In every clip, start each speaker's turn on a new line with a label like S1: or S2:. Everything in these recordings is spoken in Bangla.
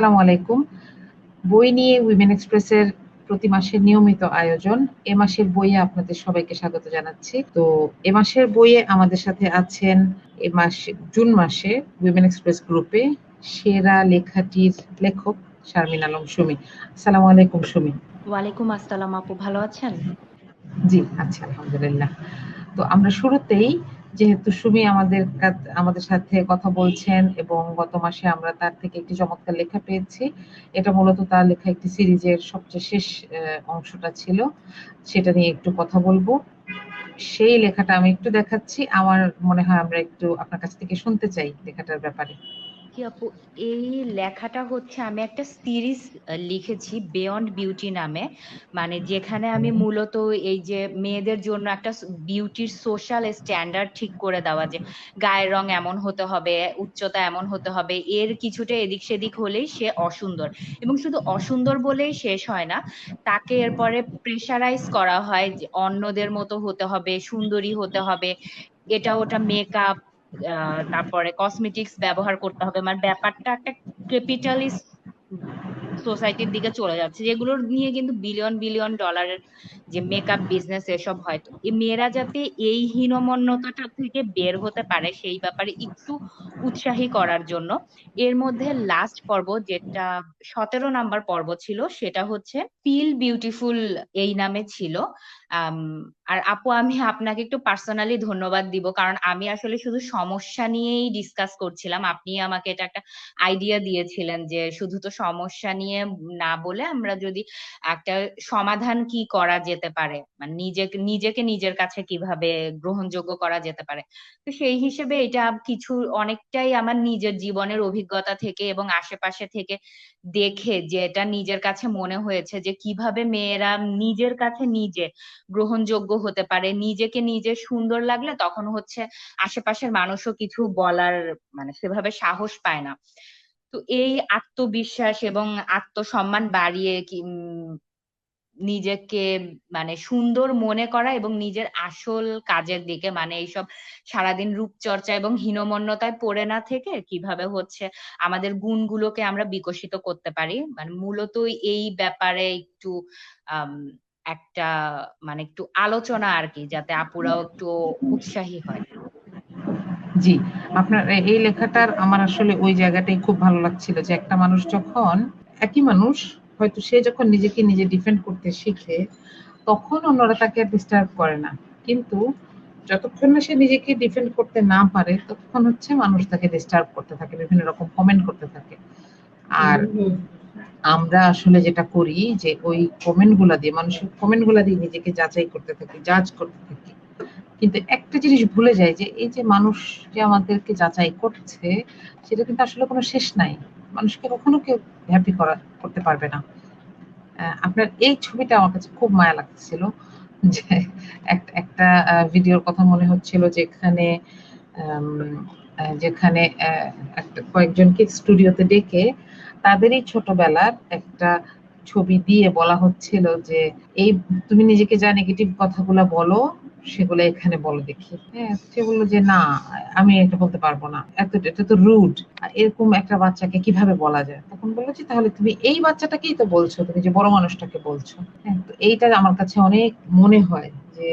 S1: আসসালামু আলাইকুম। বই নিয়ে উইমেন এক্সপ্রেসের প্রতি মাসের নিয়মিত আয়োজন। এ মাসের বইয়ে আপনাদের সবাইকে স্বাগত জানাচ্ছি। তো এ মাসের বইয়ে আমাদের সাথে আছেন এ মাসে জুন মাসে উইমেন এক্সপ্রেস গ্রুপে সেরা লেখাটির লেখক শারমিন আলম সুমি। আসসালামু আলাইকুম সুমি।
S2: ওয়ালাইকুম আসসালাম আপু ভালো আছেন?
S1: জি আচ্ছা আলহামদুলিল্লাহ। তো আমরা শুরুতেই যেহেতু সুমি আমাদের আমাদের সাথে কথা বলছেন এবং গত মাসে আমরা তার থেকে একটি চমৎকার লেখা পেয়েছি। এটা মূলত তার লেখা একটি সিরিজের সবচেয়ে শেষ অংশটা ছিল। সেটা নিয়ে একটু কথা বলব। সেই লেখাটা আমি একটু দেখাচ্ছি। আমার মনে হয় আমরা একটু আপনার কাছ থেকে শুনতে চাই লেখাটার ব্যাপারে।
S2: কি আপু? এই লেখাটা হচ্ছে আমি একটা সিরিজ লিখেছি বিয়ন্ড বিউটি নামে। মানে যেখানে আমি মূলত এই যে মেয়েদের জন্য একটা বিউটির সোশ্যাল স্ট্যান্ডার্ড ঠিক করে দেওয়া যে গায়ের রং এমন হতে হবে উচ্চতা এমন হতে হবে এর কিছুটা এদিক সেদিক হলেই সে অসুন্দর। এবং শুধু অসুন্দর বলেই শেষ হয় না তাকে এরপরে প্রেশারাইজ করা হয় যে অন্যদের মতো হতে হবে সুন্দরী হতে হবে এটা ওটা মেকআপ তারপরে কসমেটিক্স ব্যবহার করতে হবে। মানে ব্যাপারটা একটা ক্যাপিটালিস্ট সোসাইটির দিকে চলে যাচ্ছে যেগুলো নিয়ে কিন্তু বিলিয়ন বিলিয়ন ডলারের যে মেকআপ বিজনেস এসব হয়তো এই মেয়েরা যাতে এই হীনমন্যতাটা থেকে বের হতে পারে, সেই ব্যাপারে একটু উৎসাহী করার জন্য। এর মধ্যে লাস্ট পর্ব যেটা সতেরো নাম্বার পর্ব ছিল, সেটা হচ্ছে ফিল বিউটিফুল এই নামে ছিল। আর আপু, আমি আপনাকে একটু পার্সোনালি ধন্যবাদ দিব, কারণ আমি আসলে শুধু সমস্যা নিয়েই ডিসকাস করছিলাম। আপনি আমাকে এটা একটা আইডিয়া দিয়েছিলেন যে শুধু তো সমস্যা নিয়ে না বলে আমরা যদি একটা সমাধান কি করা যেতে পারে? মানে নিজেকে নিজেকে নিজের কাছে কীভাবে গ্রহণযোগ্য করা যেতে পারে? তো সেই হিসেবে এটা কিছু, অনেকটাই আমার নিজের জীবনের অভিজ্ঞতা থেকে এবং আশেপাশে থেকে দেখে যে এটা নিজের কাছে মনে হয়েছে যে কীভাবে মেয়েরা নিজের কাছে নিজে গ্রহণযোগ্য হতে পারে। নিজেকে নিজে সুন্দর লাগলে তখন হচ্ছে আশেপাশের মানুষও কিছু বলার মানে সেভাবে সাহস পায় না। তো এই আত্মবিশ্বাস এবং আত্মসম্মান বাড়িয়ে কি নিজেকে মানে সুন্দর মনে করা এবং নিজের আসল কাজের দিকে মানে এইসব সারাদিন রূপচর্চা এবং হীনমন্যতায় পড়ে না থেকে কীভাবে হচ্ছে আমাদের গুণগুলোকে আমরা বিকশিত করতে পারি। মানে মূলত এই ব্যাপারে একটু আম, একটা মানে একটু আলোচনা আর কি যাতে আপুরাও একটু উৎসাহী হয়।
S1: জি আপনার এই লেখাটার আমার আসলে ওই জায়গাটাই খুব ভালো লাগছিল যে একটা মানুষ যখন একই মানুষ হয়তো সে যখন নিজেকে নিজে ডিফেন্ড করতে শিখে তখন অন্যরা তাকে ডিস্টার্ব করে না। কিন্তু যতক্ষণ না সে নিজেকে ডিফেন্ড করতে না পারে ততক্ষণ হচ্ছে মানুষ তাকে ডিস্টার্ব করতে থাকে বিভিন্ন রকম কমেন্ট করতে থাকে। আর আমরা আসলে যেটা করি যে ওই কমেন্টগুলা দিয়ে মানুষের কমেন্টগুলা দিয়ে নিজেকে যাচাই করতে থাকি জাজ করতে থাকি। কিন্তু একটা জিনিস ভুলে যায় যে এই যে মানুষ যে আমাদেরকে যাচাই করছে, সেটা কিন্তু আসলে কোনো শেষ নাই। মানুষকে কখনো কেউ হ্যাপি করা, করতে পারবে না। আপনার এই ছবিটা আমার কাছে খুব মায়া লাগছিল যে একটা ভিডিওর কথা মনে হচ্ছিল যেখানে যেখানে একটা কয়েকজনকে স্টুডিওতে ডেকে তাদেরই ছোটবেলার একটা ছবি দিয়ে বলা হচ্ছিল যে, এই তুমি নিজেকে যা নেগেটিভ কথাগুলো বলো, সেগুলো এখানে বলো দেখি। হ্যাঁ সে বলল যে, না, আমি এটা বলতে পারব না। এত, এটা তো রুড এরকম একটা বাচ্চাকে কীভাবে বলা যায়? তখন বলল যে, তাহলে তুমি এই বাচ্চাটাকেই তো বলছো, তুমি যে বড় মানুষটাকে বলছো। হ্যাঁ তো এইটা আমার কাছে অনেক মনে হয় যে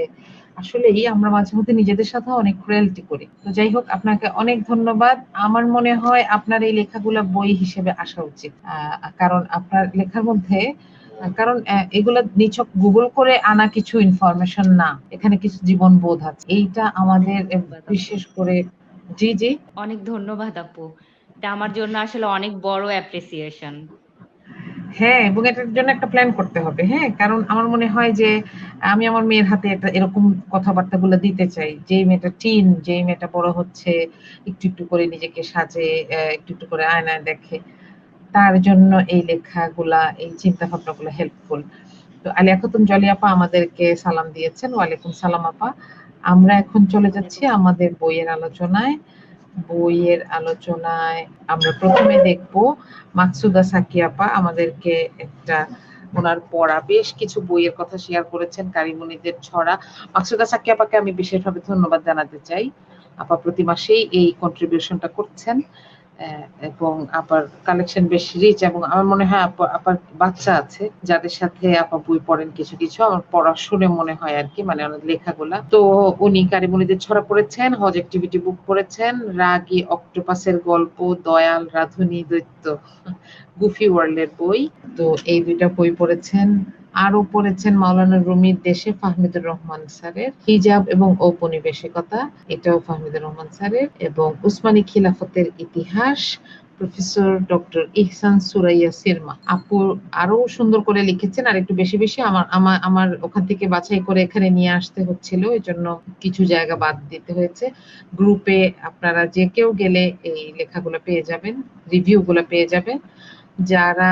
S1: আসলেই আমরা মাঝে মধ্যে নিজেদের সাথে অনেক ক্রুয়েলটি করি। তো যাই হোক, আপনাকে অনেক ধন্যবাদ। আমার মনে হয় আপনার এই লেখাগুলো বই হিসেবে আসা উচিত। কারণ আপনার লেখার মধ্যে, কারণ এগুলো নিছক গুগল করে আনা কিছু ইনফরমেশন না। এখানে কিছু জীবন বোধ আছে। এইটা আমাদের বিশেষ করে, জি জি।
S2: অনেক ধন্যবাদ আপু। এটা আমার জন্য আসলে অনেক বড় অ্যাপ্রিসিয়েশন
S1: হ্যাঁ এবং এটার জন্য একটা প্ল্যান করতে হবে হ্যাঁ? কারণ আমার মনে হয় যে আমি আমার মেয়ের হাতে এটা এরকম কথাবার্তা গুলো দিতে চাই। যে মেয়েটা টিন যে মেয়েটা বড় হচ্ছে, একটু একটু করে নিজেকে সাজে একটু একটু করে আয়নায় দেখে, তার জন্য এই লেখাগুলা, এই চিন্তা ভাবনা গুলো হেল্পফুল তো আলিয়া খাতুন জলি আপা আমাদেরকে সালাম দিয়েছেন। ওয়ালাইকুম সালাম আপা। আমরা এখন চলে যাচ্ছি আমাদের বইয়ের আলোচনায়। বইয়ের আলোচনায় আমরা প্রথমে দেখব মাকসুদা সাকিয়াপা আমাদেরকে একটা, ওনার পড়া, বেশ কিছু বইয়ের কথা শেয়ার করেছেন, কারিমনিদের ছড়া। মাকসুদা সাকিয়াপাকে আমি বিশেষভাবে ধন্যবাদ জানাতে চাই। আপা প্রতি মাসেই এই কন্ট্রিবিউশনটা করছেন। এবং আপার কালেকশন বেশ রিচ এবং আমার মনে হয় আপা- আপার বাচ্চা আছে, যাদের সাথে আপা বই পড়েন কিছু কিছু, আমার পড়া শুনে মনে হয় আর কি মানে অনেক লেখাগুলা। তো উনি কারিমুনিদের ছড়া পড়েছেন, হজ অ্যাক্টিভিটি বুক পড়েছেন, রাগী অক্টোপাসের গল্প, দয়াল, রাধুনী দৈত্য, গুফি ওয়ার্ল্ডের বই। তো এই দুইটা বই পড়েছেন। আরও পড়েছেন মাওলানা রুমির দেশে ফাহমিদুর রহমান স্যারের হিজাব এবং ঔপনিবেশিকতা, এটাও ফাহমিদুর রহমান স্যারের, এবং উসমানী খিলাফতের ইতিহাস, professor doctor Ihsan Sureyya Sirma আপু আরও সুন্দর করে লিখেছেন, আর একটু বেশি বেশি আমার আমার আমার ওখান থেকে বাছাই করে এখানে নিয়ে আসতে হচ্ছিল এই জন্য কিছু জায়গা বাদ দিতে হয়েছে। গ্রুপে আপনারা যে কেউ গেলে এই লেখাগুলো পেয়ে যাবেন রিভিউ গুলো পেয়ে যাবেন। যারা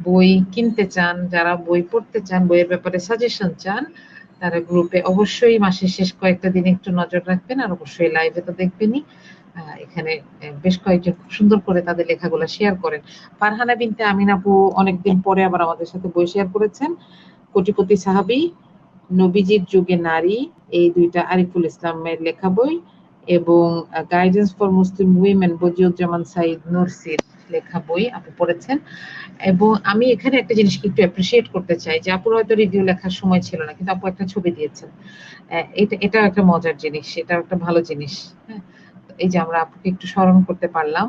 S1: বই কিনতে চান, যারা বই পড়তে চান, বইয়ের ব্যাপারে সাজেশন চান, তারা গ্রুপে অবশ্যই মাসের শেষ কয়েকটা দিন একটু নজর রাখবেন আর অবশ্যই লাইভে তো দেখবেনই। এখানে বেশ কয়েকজন খুব সুন্দর করে তাদের লেখাগুলো শেয়ার করেন। ফারহানা বিনতে আমিন আপু অনেকদিন পরে আবার আমাদের সাথে বই শেয়ার করেছেন। কোটিপতি সাহাবি, নবীজির যুগে নারী, এই দুইটা আরিফুল ইসলামের লেখা বই এবং guidance for Muslim women Bediuzzaman Said নুরসির লেখা বই আপনি পড়েছেন। এবং আমি এখানে একটা জিনিসকে একটু অ্যাপ্রিসিয়েট করতে চাই যে, আপুর হয়তো রিভিউ লেখার সময় ছিল না, কিন্তু আপু একটা ছবি দিয়েছেন। এটা এটা একটা মজার জিনিস এটা একটা ভালো জিনিস। হ্যাঁ এই যে আমরা আপুকে একটু স্মরণ করতে পারলাম,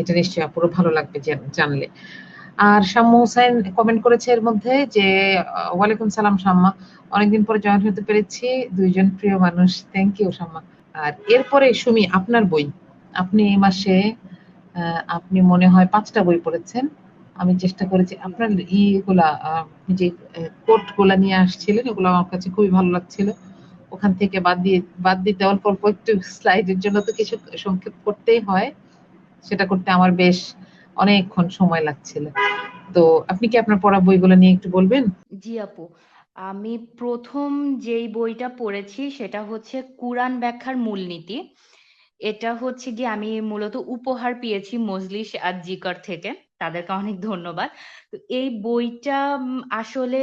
S1: এটা নিশ্চয়ই আপুরও ভালো লাগবে জানলে। আর শাম্মু হোসেন কমেন্ট করেছে এর মধ্যে যে ওয়ালাইকুম সালাম শাম্মা, অনেকদিন পরে জয়েন হতে পেরেছি, দুইজন প্রিয় মানুষ থ্যাংক ইউ শাম্মা। আর এরপরে সুমি, আপনার বই, আপনি এই মাসে আপনি মনে হয় পাঁচটা বই পড়েছেন। আমি চেষ্টা করেছি, আপনার ইগুলা যে কোটগুলা নিয়ে আসছিলেন, ওগুলো আমার কাছে খুবই ভালো লাগছিল। ওখান থেকে বাদ দিয়ে, বাদ দিতে অল্প অল্প একটু স্লাইডের জন্য তো কিছু সংক্ষেপ করতেই হয়। সেটা করতে আমার বেশ অনেকক্ষণ সময় লাগছিল। তো আপনি কি আপনার পড়া বইগুলো নিয়ে একটু বলবেন?
S2: জি আপু, আমি প্রথম যেই বইটা পড়েছি সেটা হচ্ছে কুরআন ব্যাখ্যার মূলনীতি। এটা হচ্ছে গিয়ে আমি মূলত উপহার পেয়েছি মজলিস আর জিকর থেকে। তাদেরকে অনেক ধন্যবাদ। এই বইটা আসলে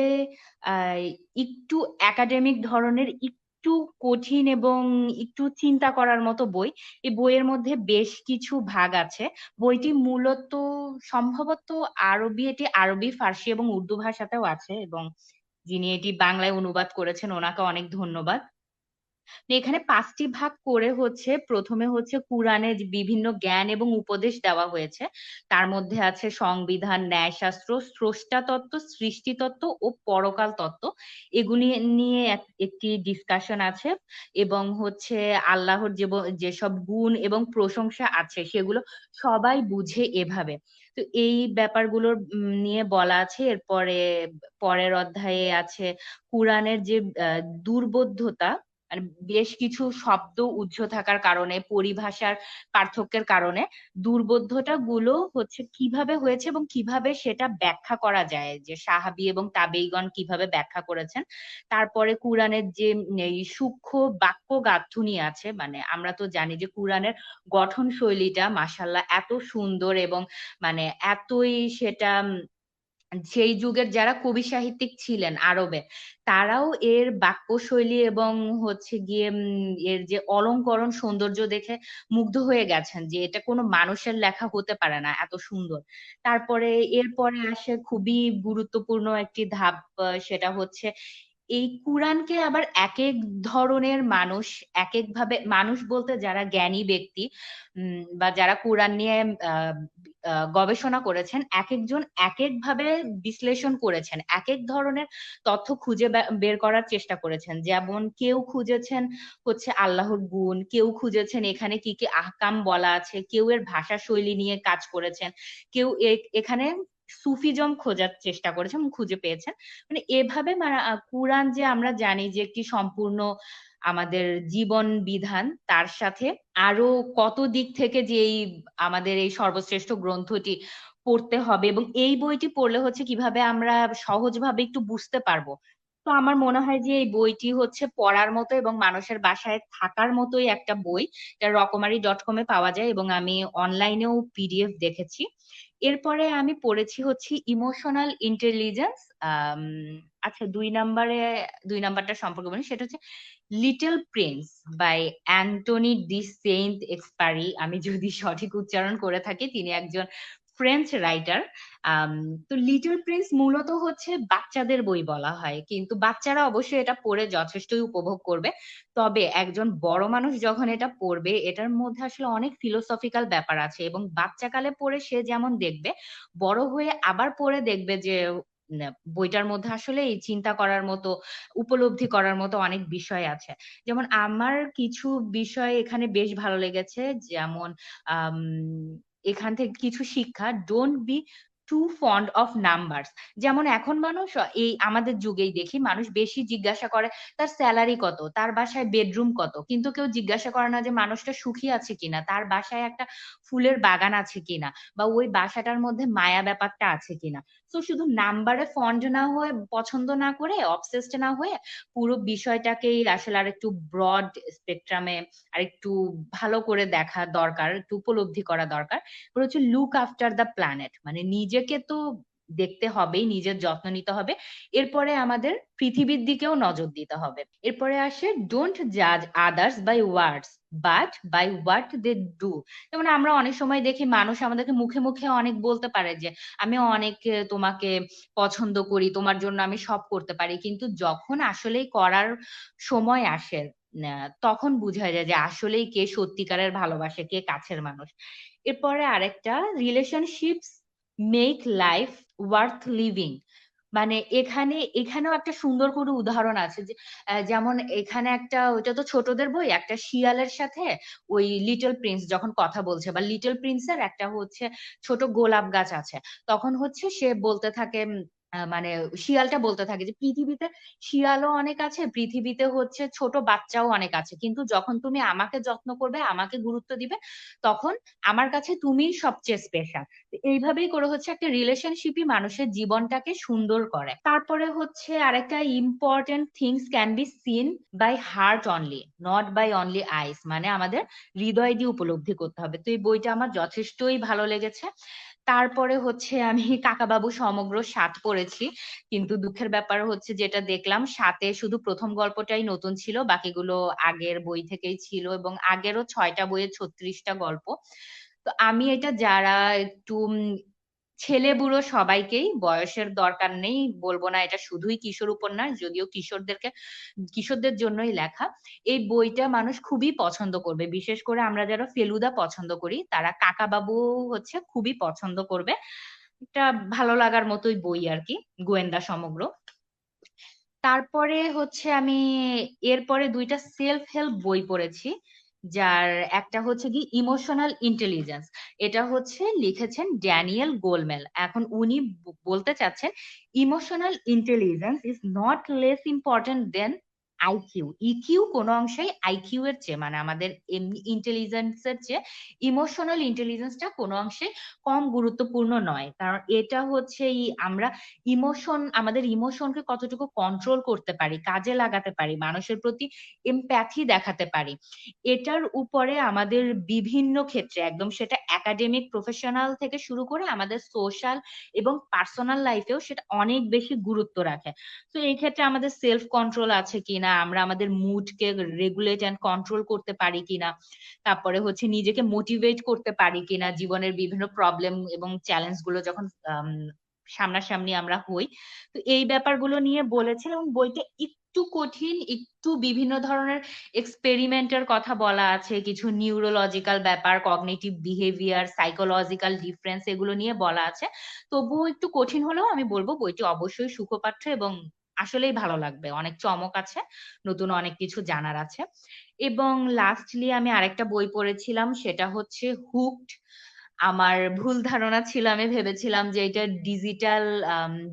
S2: একটু একাডেমিক ধরনের, একটু কঠিন এবং একটু চিন্তা করার মতো বই। এই বইয়ের মধ্যে বেশ কিছু ভাগ আছে। বইটি মূলত, সম্ভবত আরবি, এটি আরবি, ফার্সি এবং উর্দু ভাষাতেও আছে এবং যিনি এটি বাংলায় অনুবাদ করেছেন, ওনাকে অনেক ধন্যবাদ। এখানে পাঁচটি ভাগ করে হচ্ছে প্রথমে হচ্ছে কোরআনে বিভিন্ন জ্ঞান এবং উপদেশ দেওয়া হয়েছে। তার মধ্যে আছে সংবিধান, ন্যায়শাস্ত্র, স্রষ্টা তত্ত্ব, সৃষ্টি তত্ত্ব ও পরকাল তত্ত্ব। এগুলি নিয়ে একটি ডিসকাশন আছে এবং হচ্ছে আল্লাহর যেসব গুণ এবং প্রশংসা আছে সেগুলো সবাই বুঝে এভাবে। তো এই ব্যাপারগুলোর নিয়ে বলা আছে। এরপরে, পরের অধ্যায়ে আছে কোরআনের যে দুর্বোধ্যতা বেশ কিছু শব্দ উজ্জ থাকার কারণে, পরিভাষার পার্থক্যের কারণে দুর্বোধ্যতা গুলো হচ্ছে কীভাবে হয়েছে এবং কীভাবে সেটা ব্যাখ্যা করা যায়, যে সাহাবি এবং তাবেঈগণ কীভাবে ব্যাখ্যা করেছেন। তারপরে কোরআনের যে এই সূক্ষ্ম বাক্য গাঁথুনি আছে মানে আমরা তো জানি যে কোরআনের গঠন শৈলীটা মাশাল্লাহ এত সুন্দর এবং মানে এতই সেটা সেই যুগের যারা কবি সাহিত্যিক ছিলেন আরবে, তারাও এর বাক্যশৈলী এবং হচ্ছে গিয়ে এর যে অলঙ্করণ সৌন্দর্য দেখে মুগ্ধ হয়ে গেছেন যে এটা কোনো মানুষের লেখা হতে পারে না, এত সুন্দর। তারপরে এরপরে আসে খুবই গুরুত্বপূর্ণ একটি ধাপ সেটা হচ্ছে এই কোরআনকে আবার এক এক ধরনের মানুষ এক এক ভাবে মানুষ বলতে যারা জ্ঞানী ব্যক্তি বা যারা কোরআন নিয়ে গবেষণা করেছেন এক একজন এক এক ভাবে বিশ্লেষণ করেছেন এক এক ধরনের তথ্য খুঁজে বের করার চেষ্টা করেছেন। যেমন কেউ খুঁজেছেন হচ্ছে আল্লাহর গুণ, কেউ খুঁজেছেন এখানে কি কি আহকাম বলা আছে, কেউ এর ভাষা শৈলী নিয়ে কাজ করেছেন, কেউ এখানে সুফিজম খোঁজার চেষ্টা করেছেন এবং খুঁজে পেয়েছেন। মানে এভাবে কুরআন যে আমরা জানি যে একটি সম্পূর্ণ আমাদের জীবন বিধান, তার সাথে আরও কত দিক থেকে যে এই আমাদের এই সর্বশ্রেষ্ঠ গ্রন্থটি পড়তে হবে এবং এই বইটি পড়লে হচ্ছে কীভাবে আমরা সহজভাবে একটু বুঝতে পারব। তো আমার মনে হয় যে এই বইটি হচ্ছে পড়ার মতো এবং মানুষের বাসায় থাকার মতোই একটা বই। এটা রকমারি ডট কমে পাওয়া যায় এবং আমি অনলাইনেও পিডিএফ দেখেছি। এরপরে আমি পড়েছি হচ্ছে ইমোশনাল ইন্টেলিজেন্স আচ্ছা দুই নাম্বারে, দুই নাম্বারটা সম্পর্কে বলি, সেটা হচ্ছে 'Little Prince' by Antoine de Saint Exupery আমি যদি সঠিক উচ্চারণ করে থাকি, তিনি একজন ফ্রেঞ্চ রাইটার। আম তো 'লিটল প্রিন্স' মূলত হচ্ছে বাচ্চাদের বই বলা হয়। কিন্তু বাচ্চারা অবশ্যই এটা পড়ে যথেষ্টই উপভোগ করবে। তবে একজন বড় মানুষ যখন এটা পড়বে এটার মধ্যে আসলে অনেক ফিলোসফিক্যাল ব্যাপার আছে এবং বাচ্চাকালে পড়ে সে যেমন দেখবে, বড় হয়ে আবার পড়ে দেখবে যে বইটার মধ্যে আসলে এই চিন্তা করার মতো, উপলব্ধি করার মতো অনেক বিষয় আছে। যেমন আমার কিছু বিষয় এখানে বেশ ভালো লেগেছে। যেমন এখান থেকে কিছু শিক্ষা don't be too fond of numbers. যেমন এখন মানুষ এই আমাদের যুগেই দেখি মানুষ বেশি জিজ্ঞাসা করে তার সেলারি কত? তার বাসায় বেডরুম কত? কিন্তু কেউ জিজ্ঞাসা করে না যে মানুষটা সুখী আছে কিনা? তার বাসায় একটা ফুলের বাগান আছে কিনা? বা ওই বাসাটার মধ্যে মায়া ব্যাপারটা আছে কিনা? সো শুধু নাম্বারে ফন্ড না হয়ে পছন্দ না করে অবসেসড না হয়ে পুরো বিষয়টাকেই আসলে আরেকটু ব্রড স্পেকট্রাম এ আরেকটু ভালো করে দেখা দরকার, একটু উপলব্ধি করা দরকার। হচ্ছে লুক আফটার দ্য প্ল্যানেট মানে নিজেকে তো দেখতে হবেই, নিজের যত্ন নিতে হবে। এরপরে আমাদের পৃথিবীর দিকেও নজর দিতে হবে। এরপরে আসে ডোন্ট জাজ others by words but by what they do. যেমন আমরা অনেক সময় দেখি মানুষ আমাদেরকে মুখে, মুখে অনেক বলতে পারে যে, "আমি অনেক তোমাকে পছন্দ করি, তোমার জন্য আমি সব করতে পারি।" কিন্তু যখন আসলেই করার সময় আসে তখন বুঝা যায় যে আসলেই কে সত্যিকারের ভালোবাসে, কে কাছের মানুষ। এরপরে আরেকটা relationships make life worth living. মানে এখানে এখানেও একটা সুন্দর করে উদাহরণ আছে যে যেমন এখানে একটা ওইটা তো ছোটদের বই, একটা শিয়ালের সাথে ওই লিটল প্রিন্স যখন কথা বলছে বা লিটল প্রিন্সের একটা হচ্ছে ছোট গোলাপ গাছ আছে। তখন হচ্ছে সে বলতে থাকে মানে শিয়ালটা বলতে থাকে যে, "পৃথিবীতে শিয়ালও অনেক আছে, পৃথিবীতে হচ্ছে ছোট বাচ্চাও অনেক আছে। কিন্তু যখন তুমি আমাকে যত্ন করবে, আমাকে গুরুত্ব দিবে, তখন আমার কাছে তুমিই সবচেয়ে স্পেশাল।" এইভাবেই করে হচ্ছে একটা রিলেশনশিপই মানুষের জীবনটাকে সুন্দর করে। তারপরে হচ্ছে আরেকটা important things can be seen by heart only, not by only eyes. মানে আমাদের হৃদয় দিয়ে উপলব্ধি করতে হবে। তো এই বইটা আমার যথেষ্টই ভালো লেগেছে। তারপরে হচ্ছে আমি কাকাবাবু সমগ্র সাত পড়েছি। কিন্তু দুঃখের ব্যাপার হচ্ছে যেটা দেখলাম সাথে শুধু প্রথম গল্পটাই নতুন ছিল। বাকিগুলো আগের বই থেকেই ছিল এবং আগেরও ৬ টা বইয়ে ৩৬ গল্প। তো আমি এটা যারা একটু উম ছেলে-বুড়ো সবাইকেই বয়সের দরকার নেই। বলব না এটা শুধুই কিশোর উপন্যাস, যদিও কিশোরদেরকে কিশোরদের জন্যই লেখা। এই বইটা মানুষ খুবই পছন্দ করবে। বিশেষ করে আমরা যারা ফেলুদা পছন্দ করি, তারা কাকাবাবু হচ্ছে খুবই পছন্দ করবে। একটা ভালো লাগার মতোই বই আর কি গোয়েন্দা সমগ্র। তারপরে হচ্ছে আমি এরপরে দুইটা সেলফ হেল্প বই পড়েছি। যার একটা হচ্ছে কি ইমোশনাল ইন্টেলিজেন্স। এটা হচ্ছে লিখেছেন ড্যানিয়েল গোলমেল। এখন উনি বলতে চাচ্ছেন emotional intelligence is not less important than IQ. EQ কোনো অংশেই আইকিউ এর চেয়ে মানে আমাদের ইন্টেলিজেন্স এর চেয়ে ইমোশনাল ইন্টেলিজেন্স টা কোনো অংশে কম গুরুত্বপূর্ণ নয়। কারণ এটা হচ্ছে আমরা ইমোশন আমাদের ইমোশনকে কতটুকু কন্ট্রোল করতে পারি, কাজে লাগাতে পারি, মানুষের প্রতি এমপ্যাথি দেখাতে পারি। এটার উপরে আমাদের বিভিন্ন ক্ষেত্রে একদম সেটা একাডেমিক প্রফেশনাল থেকে শুরু করে আমাদের সোশ্যাল এবং পার্সোনাল লাইফ এও সেটা অনেক বেশি গুরুত্ব রাখে। তো এই ক্ষেত্রে আমাদের সেলফ কন্ট্রোল আছে কিনা, আমরা আমাদের মুডকে রেগুলেট অ্যান্ড কন্ট্রোল করতে পারি কিনা, তারপরে হচ্ছে নিজেকে মোটিভেট করতে পারি কিনা জীবনের বিভিন্ন প্রবলেম এবং চ্যালেঞ্জগুলো যখন সামনাসামনি আমরা হই। তো এই ব্যাপারগুলো নিয়ে বলেছেন এবং বইটা একটু কঠিন, একটু বিভিন্ন ধরনের এক্সপেরিমেন্ট এর কথা বলা আছে। কিছু নিউরোলজিক্যাল ব্যাপার, কগনিটিভ বিহেভিয়ার, সাইকোলজিক্যাল ডিফারেন্স এগুলো নিয়ে বলা আছে। তবুও একটু কঠিন হলেও আমি বলব বইটি অবশ্যই সুখপাঠ্য এবং আসলেই ভালো লাগবে। অনেক চমক আছে, নতুন অনেক কিছু জানার আছে। এবং লাস্টলি আমি আরেকটা বই পড়েছিলাম সেটা হচ্ছে 'হুকড' আমার ভুল ধারণা ছিল আমি ভেবেছিলাম যে এটা ডিজিটাল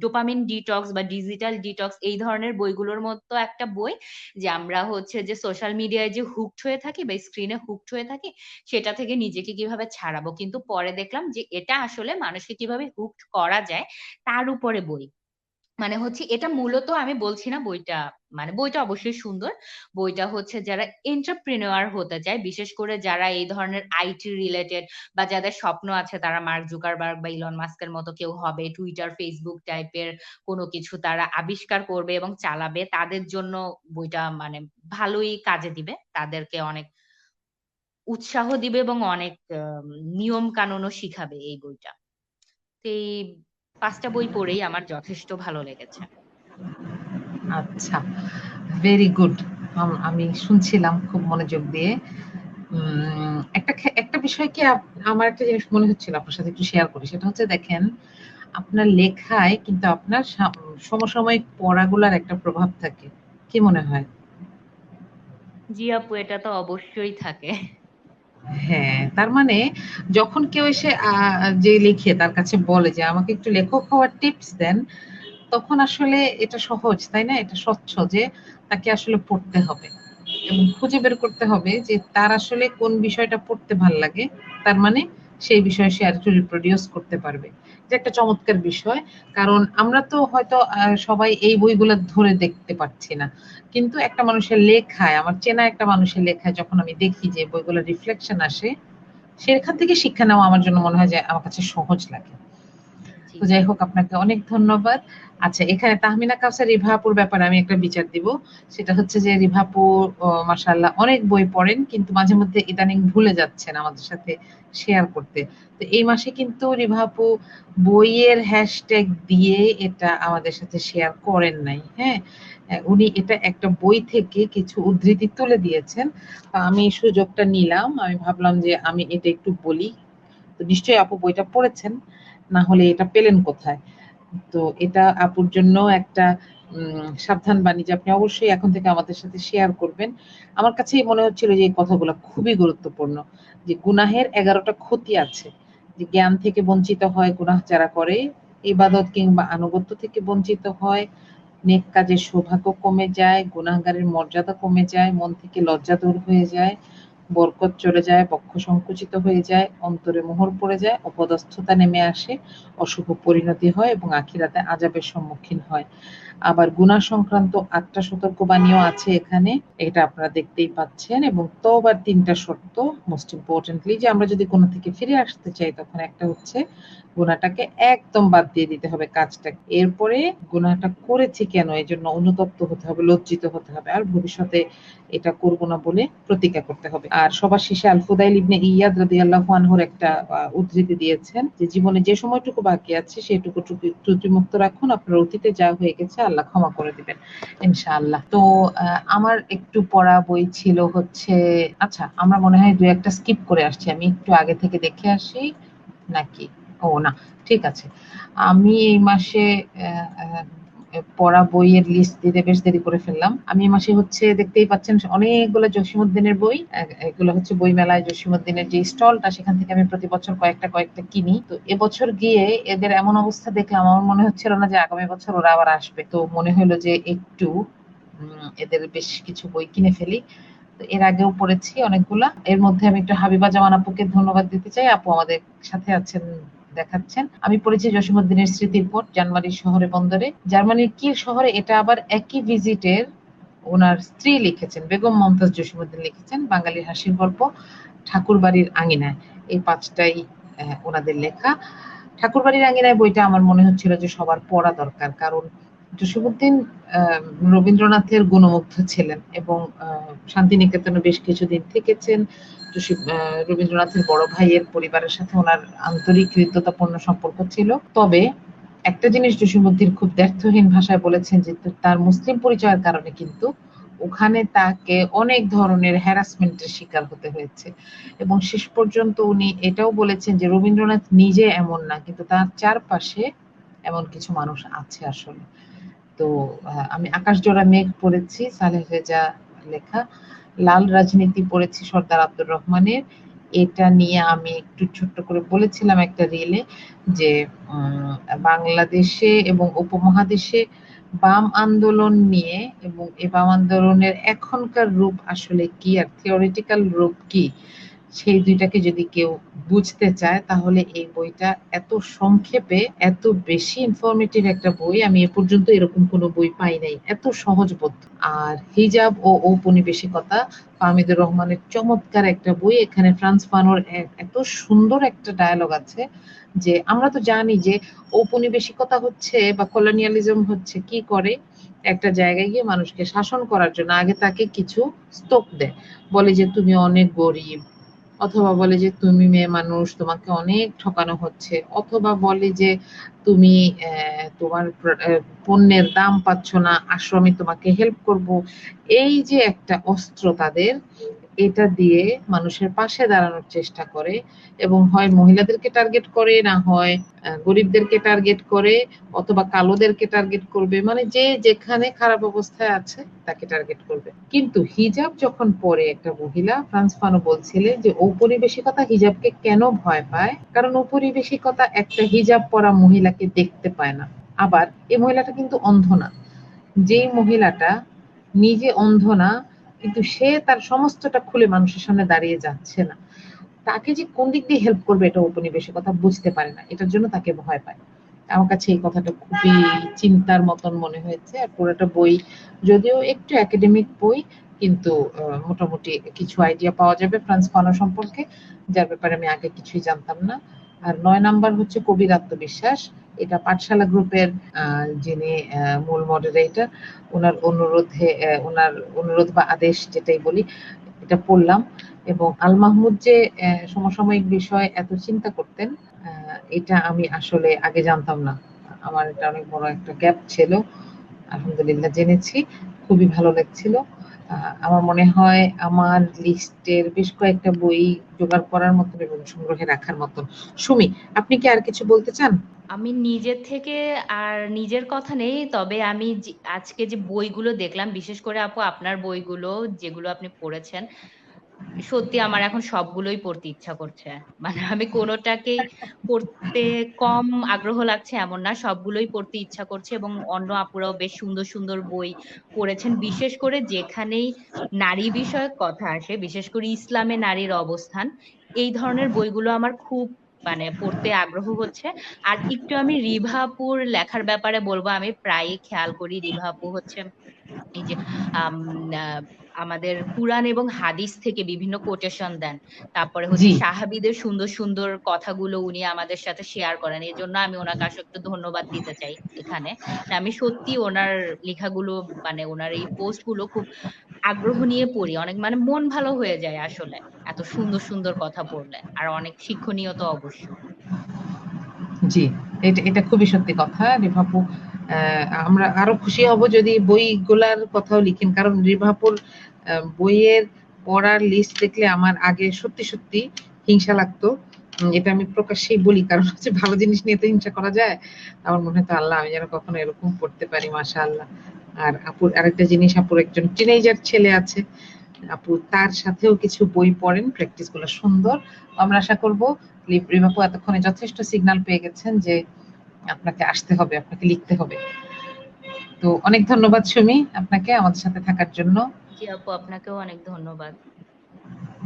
S2: ডোপামিন ডিটক্স বা ডিজিটাল ডিটক্স এই ধরনের বইগুলোর মতো একটা বই যে আমরা হচ্ছে যে সোশ্যাল মিডিয়ায় যে হুকড হয়ে থাকি বা স্ক্রিনে হুকড হয়ে থাকি সেটা থেকে নিজেকে কীভাবে ছাড়াবো। কিন্তু পরে দেখলাম যে এটা আসলে মানুষকে কীভাবে হুকড করা যায় তার উপরে বই। মানে হচ্ছে এটা মূলত আমি বলছি না বইটা মানে বইটা অবশ্যই সুন্দর। বইটা হচ্ছে যারা এন্টারপ্রেনিউয়ার হতে চায়, বিশেষ করে যারা এই ধরনের আইটি রিলেটেড বা যাদের স্বপ্ন আছে তারা মার্ক জুকারবার্গ বা ইলন মাস্কের মতো কেউ হবে টুইটার ফেসবুক টাইপের কোনো কিছু তারা আবিষ্কার করবে এবং চালাবে, তাদের জন্য বইটা মানে ভালোই কাজে দিবে, তাদেরকে অনেক উৎসাহ দিবে এবং অনেক নিয়ম কানুনও শিখাবে এই বইটা। তো এই পাঁচটা বই পড়েই আমার যথেষ্ট ভালো লেগেছে।
S1: আচ্ছা ভেরি গুড আমি শুনছিলাম খুব মনোযোগ দিয়ে। একটা একটা বিষয় কি আমার একটা জিনিস মনে হচ্ছিল আপনার সাথে একটু শেয়ার করি সেটা হচ্ছে দেখেন আপনার লেখায় কিন্তু আপনার সমসাময়িক পড়াগুলার একটা প্রভাব থাকে। কি মনে হয়?
S2: জি আপু এটা তো অবশ্যই থাকে।
S1: হ্যাঁ তার মানে যখন কেউ এসে যে লিখে, তার কাছে বলে যে আমাকে একটু লেখক হওয়ার টিপস দেন, তখন আসলে এটা সহজ, তাই না? এটা স্বচ্ছ যে তাকে আসলে পড়তে হবে এবং খুঁজে বের করতে হবে যে তার আসলে কোন বিষয়টা পড়তে ভালো লাগে, তার মানে সেই বিষয়ে সে আর একটু রিপ্রোডিউস করতে পারবে। যে একটা চমৎকার বিষয়। কারণ আমরা তো হয়তো সবাই এই বইগুলো ধরে দেখতে পাচ্ছি না। কিন্তু একটা মানুষের লেখায়, আমার চেনা একটা মানুষের লেখায় যখন আমি দেখি যে বইগুলো রিফ্লেকশন আসে সেখান থেকে শিক্ষা নেওয়া আমার জন্য মনে হয় যে আমার কাছে সহজ লাগে। তো যাই হোক, আপনাকে অনেক ধন্যবাদ। আচ্ছা এখানে তাহমিনা কাউসার রিভাপুর ব্যাপারে আমি একটা বিচার দিব। সেটা হচ্ছে যে রিভাপু মাসাল্লাহ অনেক বই পড়েন, কিন্তু মাঝে মধ্যে ইদানিং ভুলে যাচ্ছেন আমাদের সাথে শেয়ার করতে। তো এই মাসে কিন্তু রিভাপু বইয়ের হ্যাশট্যাগ দিয়ে এটা আমাদের সাথে শেয়ার করেন নাই হ্যাঁ? উনি এটা একটা বই থেকে কিছু উদ্ধৃতি তুলে দিয়েছেন। আমি সুযোগটা নিলাম। আমি ভাবলাম যে আমি এটা একটু বলি। তো নিশ্চয়ই আপু বইটা পড়েছেন। না হলে এটা পেলেন কোথায়? তো এটা আপুর জন্য একটা সাবধান বাণী যে আপনি অবশ্যই এখন থেকে আমাদের সাথে শেয়ার করবেন। আমার কাছে মনে হচ্ছিল যে এই কথাগুলো খুবই গুরুত্বপূর্ণ, যে গুনাহের এগারোটা ক্ষতি আছে। যে জ্ঞান থেকে বঞ্চিত হয়, গুনাহ যারা করে, ইবাদত কিংবা আনুগত্য থেকে বঞ্চিত হয়, নেক কাজের সৌভাগ্য কমে যায়, গুনাহগারের মর্যাদা কমে যায়, মন থেকে লজ্জা দূর হয়ে যায় বরকত চলে যায়, বক্ষ সংকুচিত হয়ে যায়, অন্তরে মোহর পড়ে যায়, অপদস্থতা নেমে আসে, অশুভ পরিণতি হয় এবং আখিরাতে আজাবের সম্মুখীন হয়। আবার গুণা সংক্রান্ত আটটা সতর্কবাণীও আছে এখানে, এটা আপনারা দেখতেই পাচ্ছেন এবং তো আবার তিনটা শর্ত মোস্ট ইম্পর্টেন্টলি যে আমরা যদি কোনো থেকে ফিরে আসতে চাই তখন একটা হচ্ছে গুণাটাকে একদম বাদ দিয়ে দিতে হবে কাজটা। এরপরে গুণাটা করেছি কেন? এই জন্য অনুতপ্ত হতে হবে, লজ্জিত হতে হবে, আর ভবিষ্যতে এটা করব না বলে প্রতিজ্ঞা করতে হবে। আর সবার শেষে আলফুদাইল ইবনে ইয়াদ রাদিয়াল্লাহু আনহুর একটা উদ্ধৃতি দিয়েছেন যে, জীবনে যে সময়টুকু বাকি আছে সেটুকু ত্রুটিমুক্ত রাখুন। আপনার অতীতে যা হয়ে গেছে, আল্লাহ ক্ষমা করে দিবেন, ইনশাআল্লাহ। তো আমার একটু পড়া বই ছিল হচ্ছে আচ্ছা আমরা মনে হয় দু একটা স্কিপ করে আসছি। আমি একটু আগে থেকে দেখে আসি, নাকি? ও না, ঠিক আছে। আমি এই মাসে পড়া বইয়ের লিস্ট দিতে বেশ দেরি করে ফেললাম। আমি এই মাসে হচ্ছে দেখতেই পাচ্ছেন অনেকগুলো জসিমুদ্দিনের বই এগুলো হচ্ছে বই মেলায় জসিমুদ্দিনের যে স্টলটা, সেখান থেকে আমি প্রতি বছর কয়েকটা কয়েকটা কিনি। তো এবছর গিয়ে এদের এমন অবস্থা দেখলাম, আমার মনে হচ্ছিল না যে আগামী বছর ওরা আবার আসবে। তো মনে হলো যে একটু এদের বেশ কিছু বই কিনে ফেলি। এর আগেও পড়েছি অনেকগুলা। এর মধ্যে আমি একটু হাবিবা জামান আপুকে ধন্যবাদ দিতে চাই। আপু আমাদের সাথে আছেন দেখাচ্ছেন। আমি পড়েছি জসীমউদ্দিনের স্মৃতির পর জার্মানির শহরে বন্দরে। জার্মানির কি শহরে এটা আবার একই ভিজিটের ওনার স্ত্রী লিখেছেন, বেগম মমতাজ জসীমউদ্দিন লিখেছেন, বাঙালির হাসির গল্প ঠাকুর বাড়ির আঙিনায়। এই পাঁচটাই ওনাদের লেখা। ঠাকুর বাড়ির আঙিনায় বইটা আমার মনে হচ্ছিল যে সবার পড়া দরকার, কারণ জসীমউদ্দিন রবীন্দ্রনাথের গুণমুগ্ধ ছিলেন এবং শান্তিনিকেতনে বেশ কিছুদিন থেকেছেন। রবীন্দ্রনাথের বড় ভাইয়ের পরিবারের সাথে ওনার আন্তরিক হৃদ্যতাপূর্ণ সম্পর্ক ছিল। তবে একটা জিনিস জসীমউদ্দিন খুব ব্যর্থহীন ভাষায় বলেছেন যে তার মুসলিম পরিচয়ের কারণে কিন্তু ওখানে তাকে অনেক ধরনের হ্যারাসমেন্টের শিকার হতে হয়েছে। এবং শেষ পর্যন্ত উনি এটাও বলেছেন যে রবীন্দ্রনাথ নিজে এমন না, কিন্তু তার চারপাশে এমন কিছু মানুষ আছে আসলে। তো আমি আকাশ জোড়া মেঘ পড়েছি, সালেহ রেজা লেখা। লাল রাজনীতি পড়েছি সর্দার আব্দুর রহমানের। এটা নিয়ে আমি একটু ছোট্ট করে বলেছিলাম একটা রিলে যে বাংলাদেশে এবং উপমহাদেশে বাম আন্দোলন নিয়ে এবং এ বাম আন্দোলনের এখনকার রূপ আসলে কি আর থিওরিটিক্যাল রূপ কি? সেই দুইটাকে যদি কেউ বুঝতে চায়, তাহলে এই বইটা এত সংক্ষেপে, এত বেশি ইনফরমেটিভ একটা বই, আমি এ পর্যন্ত এরকম কোনো বই পাই নাই। এত সহজবোধ্য আর হিজাব ও ঔপনিবেশিকতা ফাহমিদুর রহমানের চমৎকার একটা বই। এখানে ফ্রান্স ফানোর এত সুন্দর একটা ডায়ালগ আছে যে, আমরা তো জানি যে ঔপনিবেশিকতা হচ্ছে বা কলোনিয়ালিজম হচ্ছে কি করে একটা জায়গায় গিয়ে মানুষকে শাসন করার জন্য। আগে তাকে কিছু স্তোক দেয়। বলে যে, তুমি অনেক গরিব অথবা বলে যে তুমি মেয়ে মানুষ, তোমাকে অনেক ঠকানো হচ্ছে। অথবা বলে যে তুমি তোমার পণ্যের দাম পাচ্ছ না, আশ্রমে তোমাকে হেল্প করব। এই যে একটা অস্ত্র তাদের এটা দিয়ে মানুষের পাশে দাঁড়ানোর চেষ্টা করে এবং হয় মহিলাদেরকে টার্গেট করে, না হয় গরিবদেরকে টার্গেট করে অথবা কালোদেরকে টার্গেট করবে। মানে যে যেখানে খারাপ অবস্থায় আছে তাকে টার্গেট করবে। কিন্তু হিজাব যখন পরে একটা মহিলা, ফ্রান্স ফানো বলছিলেন যে ঔপনিবেশিকতা হিজাবকে কেন ভয় পায়? কারণ ঔপনিবেশিকতা একটা হিজাব পরা মহিলাকে দেখতে পায় না। আবার এই মহিলাটা কিন্তু অন্ধ না। যেই মহিলাটা নিজে অন্ধ না কিন্তু সে তার সমস্তটা খুলে মানুষের সামনে দাঁড়িয়ে যাচ্ছে না। তাকে যে কোন দিক দিয়ে হেল্প করবে এটা উপনিবেশের কথা বুঝতে পারে না। এটার জন্য তাকে ভয় পায়। আমার কাছে এই কথাটা খুবই চিন্তার মতন মনে হয়েছে। আর পুরোটা বই যদিও একটু একাডেমিক বই, কিন্তু মোটামুটি কিছু আইডিয়া পাওয়া যাবে ফ্রান্স ফানো সম্পর্কে। যার ব্যাপারে আমি আগে কিছুই জানতাম না। আর নয় নাম্বার হচ্ছে কবির আত্মবিশ্বাস। এটা পাঠশালা গ্রুপের যিনি মূল মডারেটর ওনার অনুরোধে ওনার অনুরোধ বা আদেশ যেটাই বলি, এটা পড়লাম। এবং আল মাহমুদ যে সমসাময়িক বিষয় এত চিন্তা করতেন এটা আমি আসলে আগে জানতাম না। আমার এটা অনেক বড় একটা গ্যাপ ছিল। আলহামদুলিল্লাহ জেনেছি। খুবই ভালো লাগছিল। আমার মনে হয় আমার লিস্টের বেশ কয়েকটা বই জোগাড় করার মতন এবং সংগ্রহে রাখার মতন। সুমি, আপনি কি আর কিছু বলতে চান?
S2: আমি নিজের থেকে আর নিজের কথা নেই, তবে আমি আজকে যে বইগুলো দেখলাম, বিশেষ করে আপু, আপনার বইগুলো যেগুলো আপনি পড়েছেন সত্যি আমার এখন সবগুলোই পড়তে ইচ্ছা করছে। মানে আমি কোনোটাকেই পড়তে কম আগ্রহ লাগছে এমন না, সবগুলোই পড়তে ইচ্ছা করছে এবং অন্য আপুরাও বেশ সুন্দর সুন্দর বই পড়েছেন, বিশেষ করে যেখানেই নারী বিষয়ক কথা আসে, বিশেষ করে ইসলামে নারীর অবস্থান, এই ধরনের বইগুলো আমার খুব মানে পড়তে আগ্রহ হচ্ছে। আর একটু আমি রিভাপুর লেখার ব্যাপারে বলব, আমি প্রায়ই খেয়াল করি রিভাপু হচ্ছে এই যে আমাদের কুরআন এবং হাদিস থেকে বিভিন্ন কোটেশন দেন। তারপরে হচ্ছে। সাহাবীদের সুন্দর সুন্দর কথাগুলো উনি আমাদের সাথে শেয়ার করেন। এই জন্য আমি ওনাকে আসলে একটু ধন্যবাদ দিতে চাই এখানে। আমি সত্যি ওনার লেখাগুলো মানে ওনার এই পোস্টগুলো খুব আগ্রহ নিয়ে পড়ি। অনেক মানে মন ভালো হয়ে যায় আসলে এত সুন্দর সুন্দর কথা পড়লে আর অনেক শিক্ষণীয় তো অবশ্যই।
S1: জি এটা এটা খুবই সত্যি কথা। রিভাপু আহ, আমরা আরও খুশি হব যদি বইগুলার কথাও লিখেন। কারণ রিভাপুর বইয়ের পড়ার লিস্ট দেখলে আমার আগে সত্যি সত্যি হিংসা লাগতো। এটা আমি প্রকাশ্যেই বলি, কারণ হচ্ছে ভালো জিনিস নিয়ে তো হিংসা করা যায়। আমার মনে হয় আল্লাহ, আমি যেন কখনো এরকম পড়তে পারি মাশা আল্লাহ আর আপুর আরেকটা জিনিস, আপুর একজন টিনেজার ছেলে আছে। আপু, তার সাথেও কিছু বই পড়েন প্র্যাকটিসগুলো সুন্দর। আমরা আশা করব রিমাপু এতক্ষণে যথেষ্ট সিগন্যাল পেয়ে গেছেন যে আপনাকে আসতে হবে আপনাকে লিখতে হবে। তো অনেক ধন্যবাদ সুমি আপনাকে আমাদের সাথে থাকার জন্য।
S2: জি আপু আপনাকেও অনেক ধন্যবাদ।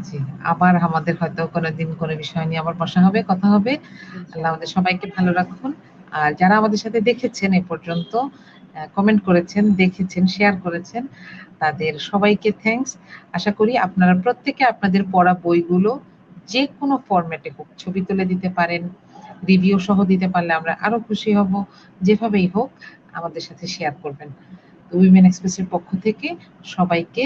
S1: জি আবার আমাদের হয়তো কোনোদিন কোনো বিষয় নিয়ে আবার বসা হবে কথা হবে। আল্লাহ আমাদের সবাইকে ভালো রাখুন। আর যারা আমাদের সাথে দেখেছেন এ পর্যন্ত কমেন্ট করেছেন দেখেছেন শেয়ার করেছেন তাদের সবাইকে থ্যাঙ্কস আশা করি আপনারা প্রত্যেকে আপনাদের পড়া বইগুলো যে কোনো ফরম্যাটে হোক ছবি তুলে দিতে পারেন। রিভিউ সহ দিতে পারলে আমরা আরও খুশি হব। যেভাবেই হোক, আমাদের সাথে শেয়ার করবেন। তো উইমেন এক্সপ্রেসের পক্ষ থেকে সবাইকে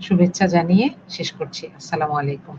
S1: শুভেচ্ছা জানিয়ে শেষ করছি। আসসালামু আলাইকুম।